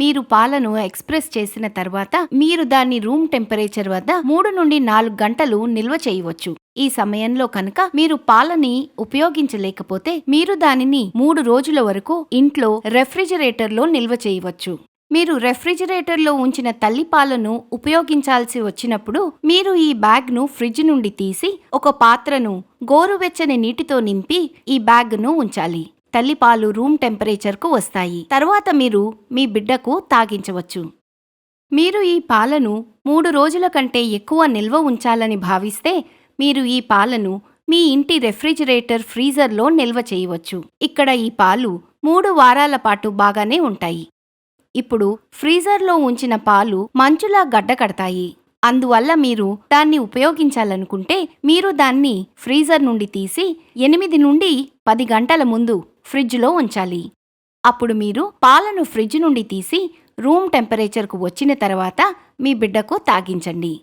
మీరు పాలను ఎక్స్ప్రెస్ చేసిన తర్వాత మీరు దాన్ని రూమ్ టెంపరేచర్ వద్ద మూడు నుండి నాలుగు గంటలు నిల్వ చేయవచ్చు. ఈ సమయంలో కనుక మీరు పాలని ఉపయోగించలేకపోతే మీరు దానిని మూడు రోజుల వరకు ఇంట్లో రెఫ్రిజిరేటర్లో నిల్వ చేయవచ్చు. మీరు రెఫ్రిజిరేటర్లో ఉంచిన తల్లి పాలను ఉపయోగించాల్సి వచ్చినప్పుడు మీరు ఈ బ్యాగ్ను ఫ్రిడ్జ్ నుండి తీసి ఒక పాత్రను గోరువెచ్చని నీటితో నింపి ఈ బ్యాగ్ను ఉంచాలి. తల్లిపాలు రూమ్ టెంపరేచర్కు వస్తాయి. తర్వాత మీరు మీ బిడ్డకు తాగించవచ్చు. మీరు ఈ పాలను మూడు రోజుల కంటే ఎక్కువ నిల్వ ఉంచాలని భావిస్తే మీరు ఈ పాలను మీ ఇంటి రెఫ్రిజిరేటర్ ఫ్రీజర్లో నిల్వ చేయవచ్చు. ఇక్కడ ఈ పాలు మూడు వారాల పాటు బాగానే ఉంటాయి. ఇప్పుడు ఫ్రీజర్లో ఉంచిన పాలు మంచులా గడ్డకడతాయి. అందువల్ల మీరు దాన్ని ఉపయోగించాలనుకుంటే మీరు దాన్ని ఫ్రీజర్ నుండి తీసి ఎనిమిది నుండి పది గంటల ముందు ఫ్రిడ్జ్లో ఉంచాలి. అప్పుడు మీరు పాలను ఫ్రిడ్జ్ నుండి తీసి రూమ్ టెంపరేచర్కు వచ్చిన తర్వాత మీ బిడ్డకు తాగించండి.